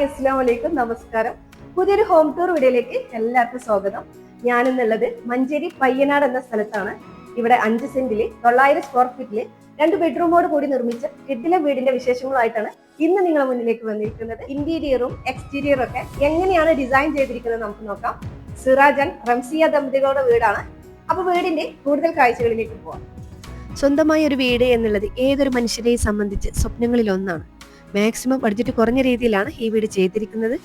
Hi അസ്സാം വലൈക്കും നമസ്കാരം. പുതിയൊരു ഹോം ടൂർ വീഡിയോയിലേക്ക് എല്ലാവർക്കും സ്വാഗതം. ഞാനെന്നുള്ളത് മഞ്ചേരി പയ്യനാട് എന്ന സ്ഥലത്താണ്. ഇവിടെ അഞ്ച് സെന്റിൽ തൊള്ളായിരം സ്ക്വയർ ഫീറ്റിൽ രണ്ട് ബെഡ്റൂമോട് കൂടി നിർമ്മിച്ച കെട്ടിലെ വീടിന്റെ വിശേഷങ്ങളായിട്ടാണ് ഇന്ന് നിങ്ങളെ മുന്നിലേക്ക് വന്നിരിക്കുന്നത്. ഇന്റീരിയറും എക്സ്റ്റീരിയറും ഒക്കെ എങ്ങനെയാണ് ഡിസൈൻ ചെയ്തിരിക്കുന്നത് നമുക്ക് നോക്കാം. സിറാജ് ആൻഡ് റംസിയ ദമ്പതികളുടെ വീടാണ്. അപ്പൊ വീടിന്റെ കൂടുതൽ കാഴ്ചകളിലേക്ക് പോവാം. സ്വന്തമായ ഒരു വീട് എന്നുള്ളത് ഏതൊരു മനുഷ്യരെയും സംബന്ധിച്ച് സ്വപ്നങ്ങളിൽ ഒന്നാണ്. മാക്സിമം ബഡ്ജറ്റ് കുറഞ്ഞ രീതിയിലാണ് ഈ വീട് ചെയ്തിരിക്കുന്നത്.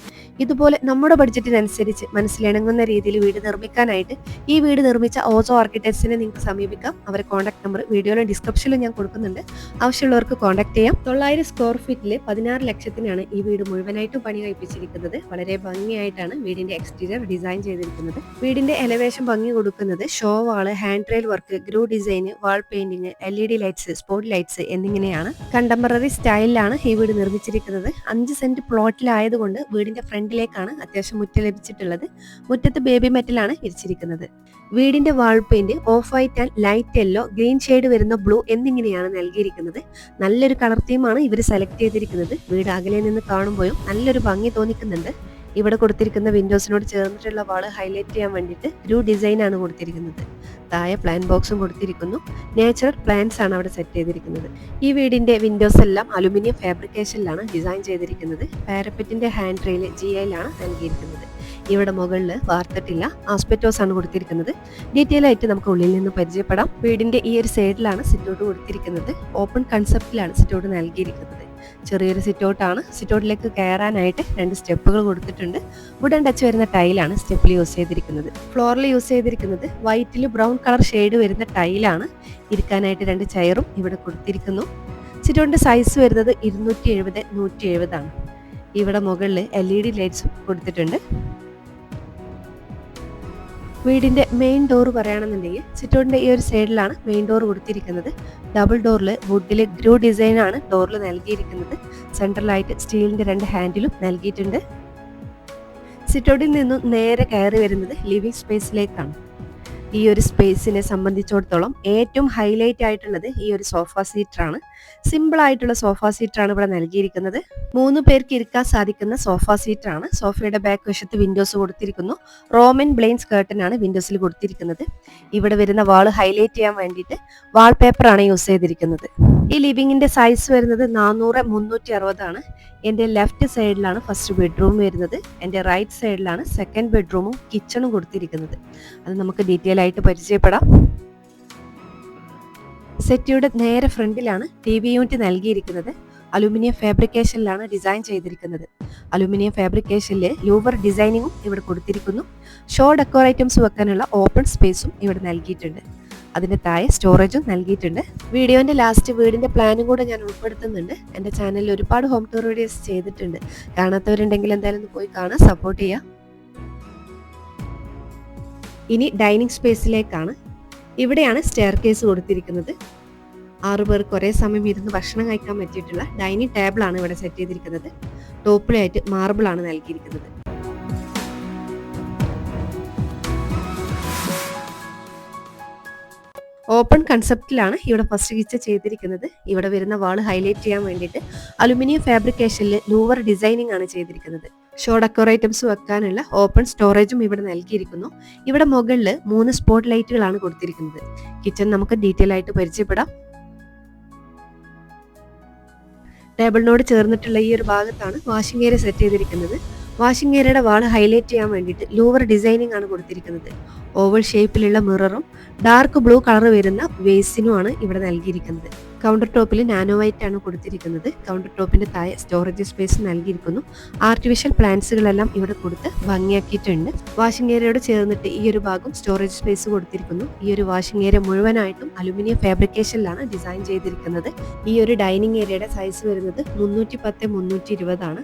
ഇതുപോലെ നമ്മുടെ ബഡ്ജറ്റിനനുസരിച്ച് മനസ്സിലിണങ്ങുന്ന രീതിയിൽ വീട് നിർമ്മിക്കാനായിട്ട് ഈ വീട് നിർമ്മിച്ച ഓസോ ആർക്കിടെക്ട്സിനെ നിങ്ങൾക്ക് സമീപിക്കാം. അവരെ കോൺടാക്ട് നമ്പർ വീഡിയോയിലും ഡിസ്ക്രിപ്ഷനിലും ഞാൻ കൊടുക്കുന്നുണ്ട്. ആവശ്യമുള്ളവർക്ക് കോൺടാക്ട് ചെയ്യാം. തൊള്ളായിരം സ്ക്വയർ ഫീറ്റിൽ പതിനാറ് ലക്ഷത്തിനാണ് ഈ വീട് മുഴുവനായിട്ടും പണി കഴിപ്പിച്ചിരിക്കുന്നത്. വളരെ ഭംഗിയായിട്ടാണ് വീടിന്റെ എക്സ്റ്റീരിയർ ഡിസൈൻ ചെയ്തിരിക്കുന്നത്. വീടിന്റെ എലവേഷൻ ഭംഗി കൊടുക്കുന്നത് show wall handrail work groove design wall painting L E D lights spotlights എന്നിങ്ങനെയാണ്. കണ്ടംപററി സ്റ്റൈലിലാണ് ഈ വീട് നിർമ്മിച്ചിരിക്കുന്നത്. അഞ്ച് സെന്റ് പ്ലോട്ടിലായതുകൊണ്ട് വീടിന്റെ ഫ്രണ്ടിലേക്കാണ് അത്യാവശ്യം മുറ്റ ലഭിച്ചിട്ടുള്ളത്. മുറ്റത്ത് ബേബി മെറ്റലാണ് വിരിച്ചിരിക്കുന്നത്. വീടിന്റെ wall paint off white and light yellow green shade വരുന്ന ബ്ലൂ എന്നിങ്ങനെയാണ് നൽകിയിരിക്കുന്നത്. നല്ലൊരു കളർ തീമാണ് ഇവർ സെലക്ട് ചെയ്തിരിക്കുന്നത്. വീട് അകലെ നിന്ന് കാണുമ്പോഴും നല്ലൊരു ഭംഗി തോന്നിക്കുന്നുണ്ട്. ഇവിടെ കൊടുത്തിരിക്കുന്ന വിൻഡോസിനോട് ചേർന്നിട്ടുള്ള വാൾ ഹൈലൈറ്റ് ചെയ്യാൻ വേണ്ടിയിട്ട് ഒരു ഡിസൈൻ ആണ് കൊടുത്തിരിക്കുന്നത്. താഴെ പ്ലാൻ ബോക്സും കൊടുത്തിരിക്കുന്നു. നാച്ചുറൽ പ്ലാന്റ്സ് ആണ് അവിടെ സെറ്റ് ചെയ്തിരിക്കുന്നത്. ഈ വീടിന്റെ വിൻഡോസ് എല്ലാം അലുമിനിയം ഫാബ്രിക്കേഷനിലാണ് ഡിസൈൻ ചെയ്തിരിക്കുന്നത്. പാരപ്പറ്റിന്റെ ഹാൻഡ് റെയിൽ ജി ഐയിലാണ് നൽകിയിരിക്കുന്നത്. ഇവിടെ മുകളിൽ വാർത്തിട്ടില്ല ആസ്പെറ്റോസ് ആണ് കൊടുത്തിരിക്കുന്നത്. ഡീറ്റെയിൽ ആയിട്ട് നമുക്ക് ഉള്ളിൽ നിന്ന് പരിചയപ്പെടാം. വീടിന്റെ ഈ ഒരു സൈഡിലാണ് സിറ്റൗട്ട് കൊടുത്തിരിക്കുന്നത്. ഓപ്പൺ കൺസെപ്റ്റിലാണ് സിറ്റൗട്ട് നൽകിയിരിക്കുന്നത്. ചെറിയൊരു സിറ്റൗട്ടാണ് സിറ്റൗട്ടിലേക്ക് കയറാനായിട്ട് രണ്ട് സ്റ്റെപ്പുകൾ കൊടുത്തിട്ടുണ്ട്. വുഡൻ ടച്ച് വരുന്ന ടൈലാണ് സ്റ്റെപ്പിൽ യൂസ് ചെയ്തിരിക്കുന്നത്. ഫ്ലോറിൽ യൂസ് ചെയ്തിരിക്കുന്നത് വൈറ്റിൽ ബ്രൗൺ കളർ ഷെയ്ഡ് വരുന്ന ടൈലാണ് ഇരിക്കാനായിട്ട് രണ്ട് ചെയറും ഇവിടെ കൊടുത്തിരിക്കുന്നു. സിറ്റൗട്ടിന്റെ സൈസ് വരുന്നത് ഇരുന്നൂറ്റി എഴുപത് നൂറ്റി എഴുപതാണ് ഇവിടെ മുകളിൽ എൽ ഇ ഡി ലൈറ്റ്സും കൊടുത്തിട്ടുണ്ട്. വീടിന്റെ മെയിൻ ഡോർ പറയുകയാണെന്നുണ്ടെങ്കിൽ ചുറ്റോടിന്റെ ഈ ഒരു സൈഡിലാണ് മെയിൻ ഡോർ കൊടുത്തിരിക്കുന്നത്. ഡബിൾ ഡോറിൽ വുഡിൽ ഗ്രൂ ഡിസൈൻ ആണ് ഡോറിൽ നൽകിയിരിക്കുന്നത്. സെൻട്രലായിട്ട് സ്റ്റീലിന്റെ രണ്ട് ഹാൻഡിലും നൽകിയിട്ടുണ്ട്. സിറ്റോഡിൽ നിന്നും നേരെ കയറി വരുന്നത് ലിവിംഗ് സ്പേസിലേക്കാണ് ഈ ഒരു സ്പേസിനെ സംബന്ധിച്ചിടത്തോളം ഏറ്റവും ഹൈലൈറ്റ് ആയിട്ടുള്ളത് ഈ ഒരു സോഫ സീറ്ററാണ് സിമ്പിൾ ആയിട്ടുള്ള സോഫ സീറ്ററാണ് ഇവിടെ നൽകിയിരിക്കുന്നത്. മൂന്ന് പേർക്ക് ഇരിക്കാൻ സാധിക്കുന്ന സോഫ സീറ്ററാണ് സോഫയുടെ ബാക്ക് വശത്ത് വിൻഡോസ് കൊടുത്തിരിക്കുന്നു. റോമൻ ബ്ലെയിൻസ് കേർട്ടൻ ആണ് വിൻഡോസിൽ കൊടുത്തിരിക്കുന്നത്. ഇവിടെ വരുന്ന വാൾ ഹൈലൈറ്റ് ചെയ്യാൻ വേണ്ടിയിട്ട് വാൾ പേപ്പർ ആണ് യൂസ് ചെയ്തിരിക്കുന്നത്. ഈ ലിവിങ്ങിന്റെ സൈസ് വരുന്നത് നാനൂറ് മുന്നൂറ്റി അറുപതാണ് എന്റെ ലെഫ്റ്റ് സൈഡിലാണ് ഫസ്റ്റ് ബെഡ്റൂം വരുന്നത്. എന്റെ റൈറ്റ് സൈഡിലാണ് സെക്കൻഡ് ബെഡ്റൂമും കിച്ചണും കൊടുത്തിരിക്കുന്നത്. അത് നമുക്ക് ഡീറ്റെയിൽ ആയിട്ട് പരിചയപ്പെടാം. സെറ്റിയുടെ നേരെ ഫ്രണ്ടിലാണ് ടി വി യൂണിറ്റ് നൽകിയിരിക്കുന്നത്. അലുമിനിയം ഫാബ്രിക്കേഷനിലാണ് ഡിസൈൻ ചെയ്തിരിക്കുന്നത്. അലുമിനിയം ഫാബ്രിക്കേഷനിൽ ലൂവർ ഡിസൈനിങ്ങും ഇവിടെ കൊടുത്തിരിക്കുന്നു. ഷോ ഡെക്കോർ ഐറ്റംസ് വെക്കാനുള്ള ഓപ്പൺ സ്പേസും ഇവിടെ നൽകിയിട്ടുണ്ട്. അതിന്റെ താഴെ സ്റ്റോറേജും നൽകിയിട്ടുണ്ട്. വീഡിയോന്റെ ലാസ്റ്റ് വീടിന്റെ പ്ലാനും കൂടെ ഞാൻ ഉൾപ്പെടുത്തുന്നുണ്ട്. എന്റെ ചാനലിൽ ഒരുപാട് ഹോം ടൂർ വീഡിയോസ് ചെയ്തിട്ടുണ്ട്. കാണാത്തവരുണ്ടെങ്കിൽ എന്തായാലും പോയി കാണാൻ സപ്പോർട്ട് ചെയ്യാം ഇനി ഡൈനിങ് സ്പേസിലേക്കാണ്. ഇവിടെയാണ് സ്റ്റെയർ കേസ് കൊടുത്തിരിക്കുന്നത് ആറുപേർക്ക് ഒരേ സമയം ഇരുന്ന് ഭക്ഷണം കഴിക്കാൻ പറ്റിയിട്ടുള്ള ഡൈനിങ് ടേബിളാണ് ഇവിടെ സെറ്റ് ചെയ്തിരിക്കുന്നത്. ടോപ്പിലായിട്ട് മാർബിളാണ് നൽകിയിരിക്കുന്നത്. ഓപ്പൺ കൺസെപ്റ്റിലാണ് ഇവിടെ ഫസ്റ്റ് കിച്ച ചെയ്തിരിക്കുന്നത്. ഇവിടെ വരുന്ന വാൾ ഹൈലൈറ്റ് ചെയ്യാൻ വേണ്ടിയിട്ട് അലുമിനിയം ഫാബ്രിക്കേഷനിൽ ലൂവർ ഡിസൈനിങ് ആണ് ചെയ്തിരിക്കുന്നത്. ഷോ ഡെക്കോർ ഐറ്റംസ് വെക്കാനുള്ള ഓപ്പൺ സ്റ്റോറേജും ഇവിടെ നൽകിയിരിക്കുന്നു. ഇവിടെ മുകളിൽ മൂന്ന് സ്പോട്ട് ലൈറ്റുകളാണ് കൊടുത്തിരിക്കുന്നത്. കിച്ചൺ നമുക്ക് ഡീറ്റെയിൽ ആയിട്ട് പരിചയപ്പെടാം. ടേബിളിനോട് ചേർന്നിട്ടുള്ള ഈ ഒരു ഭാഗത്താണ് വാഷിംഗ് ഏരിയ സെറ്റ് ചെയ്തിരിക്കുന്നത്. വാഷിംഗ് ഏരിയയുടെ വാൾ ഹൈലൈറ്റ് ചെയ്യാൻ വേണ്ടിയിട്ട് ലൂവർ ഡിസൈനിങ് ആണ് കൊടുത്തിരിക്കുന്നത്. ഓവൽ ഷേപ്പിലുള്ള മിററും ഡാർക്ക് ബ്ലൂ കളർ വരുന്ന വേസിനുമാണ് ഇവിടെ നൽകിയിരിക്കുന്നത്. കൗണ്ടർ ടോപ്പിൽ നാനോ വൈറ്റ് ആണ് കൊടുത്തിരിക്കുന്നത്. കൗണ്ടർ ടോപ്പിന്റെ താഴെ സ്റ്റോറേജ് സ്പേസ് നൽകിയിരിക്കുന്നു. ആർട്ടിഫിഷ്യൽ പ്ലാന്റ്സുകളെല്ലാം ഇവിടെ കൊടുത്ത് ഭംഗിയാക്കിയിട്ടുണ്ട്. വാഷിംഗ് ഏരിയയോട് ചേർന്നിട്ട് ഈ ഒരു ഭാഗം സ്റ്റോറേജ് സ്പേസ് കൊടുത്തിരിക്കുന്നു. ഈ ഒരു വാഷിംഗ് ഏരിയ മുഴുവനായിട്ടും അലുമിനിയം ഫാബ്രിക്കേഷനിലാണ് ഡിസൈൻ ചെയ്തിരിക്കുന്നത്. ഈ ഒരു ഡൈനിങ് ഏരിയയുടെ സൈസ് വരുന്നത് മുന്നൂറ്റി പത്ത് മുന്നൂറ്റി ഇരുപതാണ്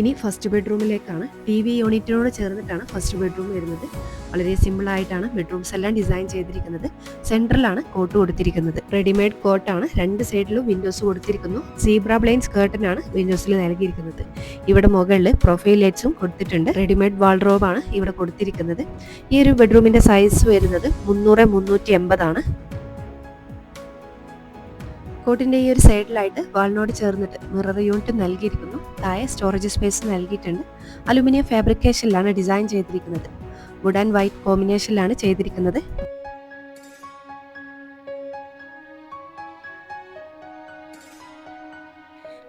ഇനി ഫസ്റ്റ് ബെഡ്റൂമിലേക്കാണ് ടി വി യൂണിറ്റിനോട് ചേർന്നിട്ടാണ് ഫസ്റ്റ് ബെഡ്റൂം വരുന്നത്. വളരെ സിമ്പിൾ ആയിട്ടാണ് ബെഡ്റൂംസ് എല്ലാം ഡിസൈൻ ചെയ്തിരിക്കുന്നത്. സെൻട്രലാണ് കോട്ട് കൊടുത്തിരിക്കുന്നത്. റെഡിമെയ്ഡ് കോട്ടാണ് രണ്ട് സൈഡിലും വിൻഡോസ് കൊടുത്തിരിക്കുന്നു. സീബ്ര ബ്ലൈൻസ് കേർട്ടനാണ് വിൻഡോസിൽ നൽകിയിരിക്കുന്നത്. ഇവിടെ മുകളിൽ പ്രൊഫൈൽ ലൈറ്റ്സും കൊടുത്തിട്ടുണ്ട്. റെഡിമെയ്ഡ് വാൾഡ്രോബാണ് ഇവിടെ കൊടുത്തിരിക്കുന്നത്. ഈ ഒരു ബെഡ്റൂമിന്റെ സൈസ് വരുന്നത് മുന്നൂറ് മുന്നൂറ്റി എൺപതാണ് ബാക്കോട്ടിന്റെ ഈ ഒരു സൈഡിലായിട്ട് വാളിനോട് ചേർന്നിട്ട് മിറർ യൂണിറ്റ് നൽകിയിരിക്കുന്നു. താഴെ സ്റ്റോറേജ് സ്പേസ് നൽകിയിട്ടുണ്ട്. അലുമിനിയം ഫാബ്രിക്കേഷനിലാണ് ഡിസൈൻ ചെയ്തിരിക്കുന്നത്. വുഡ് ആൻഡ് വൈറ്റ് കോമ്പിനേഷനിലാണ് ചെയ്തിരിക്കുന്നത്.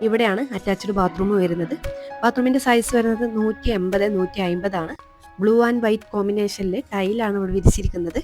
ഇവിടെയാണ് അറ്റാച്ച്ഡ് ബാത്റൂം വരുന്നത്. ബാത്റൂമിന്റെ സൈസ് വരുന്നത് നൂറ്റി എൺപത് നൂറ്റി അമ്പതാണ് ബ്ലൂ ആൻഡ് വൈറ്റ് കോമ്പിനേഷനിൽ ടൈലാണ് ഇവിടെ വിരിച്ചിരിക്കുന്നത്.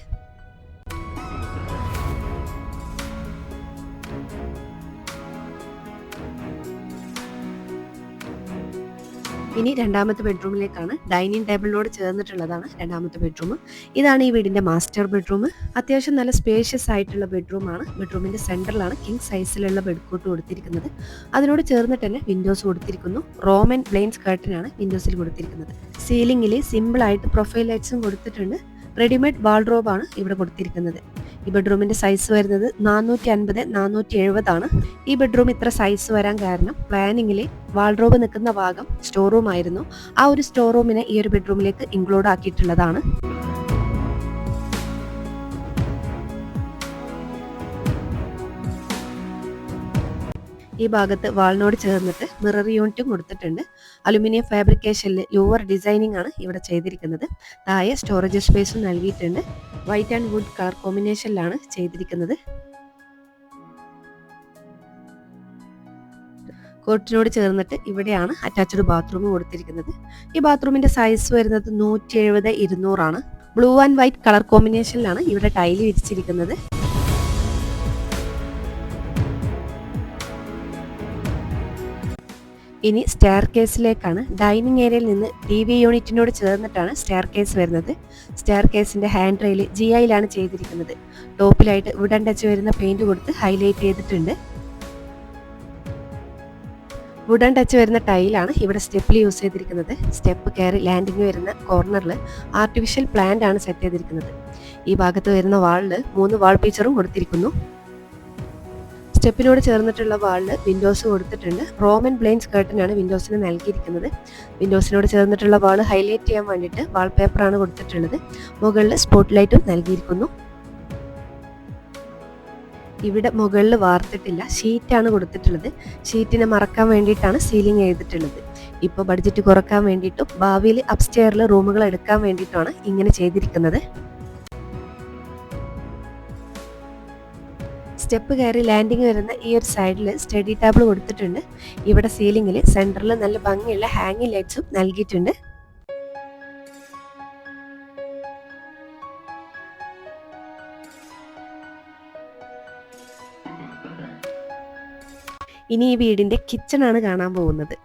ഇനി രണ്ടാമത്തെ ബെഡ്റൂമിലേക്കാണ് ഡൈനിങ് ടേബിളിനോട് ചേർന്നിട്ടുള്ളതാണ് രണ്ടാമത്തെ ബെഡ്റൂം. ഇതാണ് ഈ വീടിന്റെ മാസ്റ്റർ ബെഡ്റൂം. അത്യാവശ്യം നല്ല സ്പേഷ്യസ് ആയിട്ടുള്ള ബെഡ്റൂമാണ് ബെഡ്റൂമിന്റെ സെന്ററിലാണ് കിങ് സൈസിലുള്ള ബെഡ്കോട്ട് കൊടുത്തിരിക്കുന്നത്. അതിനോട് ചേർന്നിട്ട് തന്നെ വിൻഡോസ് കൊടുത്തിരിക്കുന്നു. റോമൻ പ്ലെയിൻ സ്കർട്ടിനാണ് വിൻഡോസിൽ കൊടുത്തിരിക്കുന്നത്. സീലിംഗിൽ സിമ്പിൾ ആയിട്ട് പ്രൊഫൈൽ ലൈറ്റ്സും കൊടുത്തിട്ടുണ്ട്. റെഡിമെയ്ഡ് വാൾഡ്രോബാണ് ഇവിടെ കൊടുത്തിരിക്കുന്നത്. ഈ ബെഡ്റൂമിന്റെ സൈസ് വരുന്നത് നാനൂറ്റി അൻപത് നാനൂറ്റി എഴുപതാണ് ഈ ബെഡ്റൂം ഇത്ര സൈസ് വരാൻ കാരണം പ്ലാനിങ്ങിൽ വാൾഡ്രോബ് നിൽക്കുന്ന ഭാഗം സ്റ്റോർ റൂം ആയിരുന്നു. ആ ഒരു സ്റ്റോർ റൂമിനെ ഈ ഒരു ബെഡ്റൂമിലേക്ക് ഇൻക്ലൂഡ് ആക്കിയിട്ടുള്ളതാണ്. ഈ ഭാഗത്ത് വാളിനോട് ചേർന്നിട്ട് മിറർ യൂണിറ്റും കൊടുത്തിട്ടുണ്ട്. അലുമിനിയം ഫാബ്രിക്കേഷനിൽ ലോവർ ഡിസൈനിങ് ആണ് ഇവിടെ ചെയ്തിരിക്കുന്നത്. താഴെ സ്റ്റോറേജ് സ്പേസും നൽകിയിട്ടുണ്ട്. വൈറ്റ് ആൻഡ് വുഡ് കളർ കോമ്പിനേഷനിലാണ് ചെയ്തിരിക്കുന്നത്. കോട്ടിനോട് ചേർന്നിട്ട് ഇവിടെയാണ് അറ്റാച്ച്ഡ് ബാത്റൂം കൊടുത്തിരിക്കുന്നത്. ഈ ബാത്റൂമിന്റെ സൈസ് വരുന്നത് നൂറ്റി എഴുപത് ഇരുന്നൂറാണ്. ബ്ലൂ ആൻഡ് വൈറ്റ് കളർ കോമ്പിനേഷനിലാണ് ഇവിടെ ടൈൽ വിരിച്ചിരിക്കുന്നത് ഇനി സ്റ്റെയർ കേസിലേക്കാണ് ഡൈനിങ് ഏരിയയിൽ നിന്ന് ടി വി യൂണിറ്റിനോട് ചേർന്നിട്ടാണ് സ്റ്റെയർ കേസ് വരുന്നത്. സ്റ്റെയർ കേസിന്റെ ഹാൻഡ് റെയിൽ ജി ഐയിലാണ് ചെയ്തിരിക്കുന്നത്. ടോപ്പിലായിട്ട് വുഡൻ ടച്ച് വരുന്ന പെയിന്റ് കൊടുത്ത് ഹൈലൈറ്റ് ചെയ്തിട്ടുണ്ട്. വുഡൻ ടച്ച് വരുന്ന ടൈലാണ് ഇവിടെ സ്റ്റെപ്പിൽ യൂസ് ചെയ്തിരിക്കുന്നത്. സ്റ്റെപ്പ് കയറി ലാൻഡിങ് വരുന്ന കോർണറിൽ ആർട്ടിഫിഷ്യൽ പ്ലാന്റ് ആണ് സെറ്റ് ചെയ്തിരിക്കുന്നത്. ഈ ഭാഗത്ത് വരുന്ന വാളിൽ മൂന്ന് വാൾ പീച്ചറും കൊടുത്തിരിക്കുന്നു. സ്റ്റെപ്പിനോട് ചേർന്നിട്ടുള്ള വാളിൽ വിൻഡോസ് കൊടുത്തിട്ടുണ്ട്. റോമൻ ബ്ലൈൻസ് കർട്ടനാണ് വിൻഡോസിന് നൽകിയിരിക്കുന്നത്. വിൻഡോസിനോട് ചേർന്നിട്ടുള്ള വാൾ ഹൈലൈറ്റ് ചെയ്യാൻ വേണ്ടിയിട്ട് വാൾ പേപ്പറാണ് കൊടുത്തിട്ടുള്ളത്. മുകളിൽ സ്പോട്ട് ലൈറ്റും നൽകിയിരിക്കുന്നു. ഇവിടെ മുകളിൽ വാർത്തിട്ടില്ല. ഷീറ്റാണ് കൊടുത്തിട്ടുള്ളത്. ഷീറ്റിനെ മറക്കാൻ വേണ്ടിയിട്ടാണ് സീലിംഗ് ചെയ്തിട്ടുള്ളത് ഇപ്പോൾ ബഡ്ജറ്റ് കുറയ്ക്കാൻ വേണ്ടിയിട്ടും ഭാവിയിൽ അപ്സ്റ്റെയറിൽ റൂമുകൾ എടുക്കാൻ വേണ്ടിയിട്ടാണ് ഇങ്ങനെ ചെയ്തിരിക്കുന്നത്. സ്റ്റെപ്പ് കയറി ലാൻഡിങ് വരുന്ന ഈ ഒരു സൈഡിൽ സ്റ്റഡി ടേബിൾ കൊടുത്തിട്ടുണ്ട്. ഇവിടെ സീലിംഗിൽ സെന്ററിൽ നല്ല ഭംഗിയുള്ള ഹാങ്ങിങ് ലൈറ്റ്സും നൽകിയിട്ടുണ്ട്. ഇനി ഈ വീടിന്റെ കിച്ചണാണ് കാണാൻ പോകുന്നത്.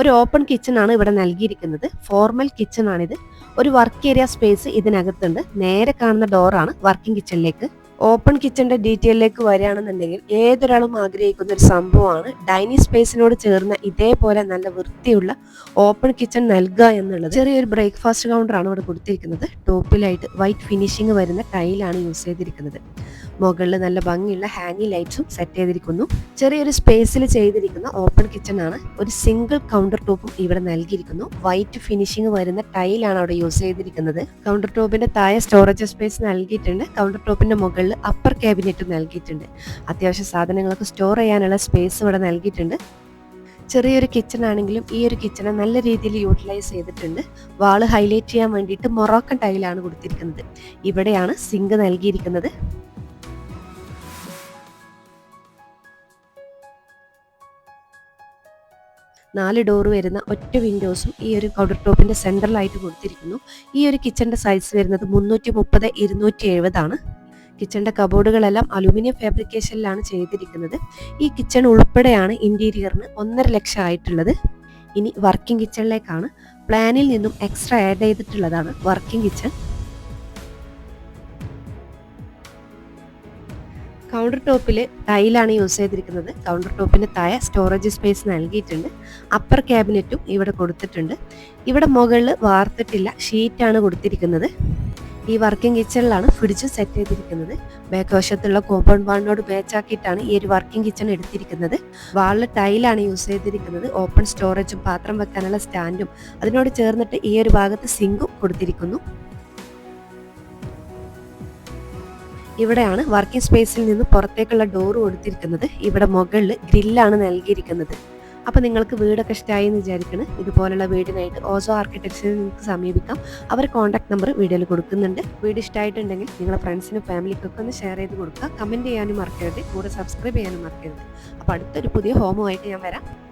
ഒരു ഓപ്പൺ കിച്ചൺ ആണ് ഇവിടെ നൽകിയിരിക്കുന്നത്. ഫോർമൽ കിച്ചൺ ആണിത് ഒരു വർക്ക് ഏരിയ സ്പേസ് ഇതിനകത്തുണ്ട്. നേരെ കാണുന്ന ഡോറാണ് വർക്കിംഗ് കിച്ചണിലേക്ക്. ഓപ്പൺ കിച്ചന്റെ ഡീറ്റെയിലേക്ക് വരികയാണെന്നുണ്ടെങ്കിൽ ഏതൊരാളും ആഗ്രഹിക്കുന്ന ഒരു സംഭവമാണ്. ഡൈനിങ് സ്പേസിനോട് ചേർന്ന ഇതേപോലെ നല്ല വൃത്തിയുള്ള ഓപ്പൺ കിച്ചൺ നൽകുക എന്നുള്ളത് ചെറിയൊരു ബ്രേക്ക്ഫാസ്റ്റ് കൗണ്ടർ ആണ് ഇവിടെ കൊടുത്തിരിക്കുന്നത്. ടോപ്പിലായിട്ട് വൈറ്റ് ഫിനിഷിംഗ് വരുന്ന ടൈലാണ് യൂസ് ചെയ്തിരിക്കുന്നത്. മുകളിൽ നല്ല ഭംഗിയുള്ള ഹാങ്ങിങ് ലൈറ്റ്സും സെറ്റ് ചെയ്തിരിക്കുന്നു. ചെറിയൊരു സ്പേസിൽ ചെയ്തിരിക്കുന്ന ഓപ്പൺ കിച്ചൺ ആണ്. ഒരു സിംഗിൾ കൗണ്ടർ ടോപ്പും ഇവിടെ നൽകിയിരിക്കുന്നു. വൈറ്റ് ഫിനിഷിംഗ് വരുന്ന ടൈലാണ് അവിടെ യൂസ് ചെയ്തിരിക്കുന്നത്. കൗണ്ടർ ടോപ്പിന്റെ താഴെ സ്റ്റോറേജ് സ്പേസ് നൽകിയിട്ടുണ്ട്. കൗണ്ടർ ടോപ്പിന്റെ മുകളിൽ അപ്പർ ക്യാബിനറ്റ് നൽകിയിട്ടുണ്ട്. അത്യാവശ്യ സാധനങ്ങളൊക്കെ സ്റ്റോർ ചെയ്യാനുള്ള സ്പേസ് ഇവിടെ നൽകിയിട്ടുണ്ട്. ചെറിയൊരു കിച്ചൺ ആണെങ്കിലും ഈ ഒരു കിച്ചണെ നല്ല രീതിയിൽ യൂട്ടിലൈസ് ചെയ്തിട്ടുണ്ട്. വാൾ ഹൈലൈറ്റ് ചെയ്യാൻ വേണ്ടിയിട്ട് മൊറോക്കൻ ടൈലാണ് കൊടുത്തിരിക്കുന്നത്. ഇവിടെയാണ് സിങ്ക് നൽകിയിരിക്കുന്നത്. നാല് ഡോർ വരുന്ന ഒറ്റ വിൻഡോസും ഈ ഒരു കൗണ്ടർ ടോപ്പിന്റെ സെൻട്രലായിട്ട് കൊടുത്തിരിക്കുന്നു. ഈ ഒരു കിച്ചന്റെ സൈസ് വരുന്നത് മുന്നൂറ്റി മുപ്പത് ഇരുന്നൂറ്റി എഴുപതാണ് കിച്ചന്റെ കബോർഡുകളെല്ലാം അലുമിനിയം ഫാബ്രിക്കേഷനിലാണ് ചെയ്തിരിക്കുന്നത്. ഈ കിച്ചൺ ഉൾപ്പെടെയാണ് ഇന്റീരിയറിന് ഒന്നര ലക്ഷം ആയിട്ടുള്ളത്. ഇനി വർക്കിംഗ് കിച്ചണിലേക്കാണ് പ്ലാനിൽ നിന്നും എക്സ്ട്രാ ആഡ് ചെയ്തിട്ടുള്ളതാണ് വർക്കിംഗ് കിച്ചൺ കൗണ്ടർ ടോപ്പിൽ ടൈലാണ് യൂസ് ചെയ്തിരിക്കുന്നത്. കൗണ്ടർ ടോപ്പിന് താഴെ സ്റ്റോറേജ് സ്പേസ് നൽകിയിട്ടുണ്ട്. അപ്പർ ക്യാബിനറ്റും ഇവിടെ കൊടുത്തിട്ടുണ്ട്. ഇവിടെ മുകളിൽ വാർത്തിട്ടില്ല ഷീറ്റാണ് കൊടുത്തിരിക്കുന്നത്. ഈ വർക്കിംഗ് കിച്ചണിലാണ് ഫ്രിഡ്ജ് സെറ്റ് ചെയ്തിരിക്കുന്നത്. ബാക്ക് വശത്തുള്ള കോമ്പൗണ്ട് വാളിനോട് മാച്ചാക്കിയിട്ടാണ് ഈ ഒരു വർക്കിംഗ് കിച്ചൺ എടുത്തിരിക്കുന്നത്. വാളിൽ ടൈലാണ് യൂസ് ചെയ്തിരിക്കുന്നത്. ഓപ്പൺ സ്റ്റോറേജും പാത്രം വെക്കാനുള്ള സ്റ്റാൻഡും അതിനോട് ചേർന്നിട്ട് ഈ ഒരു ഭാഗത്ത് സിങ്കും കൊടുത്തിരിക്കുന്നു. ഇവിടെയാണ് വർക്കിംഗ് സ്പേസിൽ നിന്ന് പുറത്തേക്കുള്ള ഡോർ കൊടുത്തിരിക്കുന്നത്. ഇവിടെ മുകളിൽ ഗ്രില്ലാണ് നൽകിയിരിക്കുന്നത്. അപ്പോൾ നിങ്ങൾക്ക് വീടൊക്കെ ഇഷ്ടമായി എന്ന് വിചാരിക്കണം. ഇതുപോലുള്ള വീടിനായിട്ട് ഓസോ ആർക്കിടെക്ചറിൽ നിങ്ങൾക്ക് സമീപിക്കാം. അവർ കോൺടാക്ട് നമ്പർ വീഡിയോയിൽ കൊടുക്കുന്നുണ്ട്. വീട് ഇഷ്ടമായിട്ടുണ്ടെങ്കിൽ നിങ്ങളുടെ ഫ്രണ്ട്സിനും ഫാമിലിക്കൊക്കെ ഒന്ന് ഷെയർ ചെയ്ത് കൊടുക്കുക. കമന്റ് ചെയ്യാനും മറക്കരുത്. കൂടെ സബ്സ്ക്രൈബ് ചെയ്യാനും മറക്കരുത്. അപ്പോൾ അടുത്തൊരു പുതിയ ഹോമുമായിട്ട് ഞാൻ വരാം.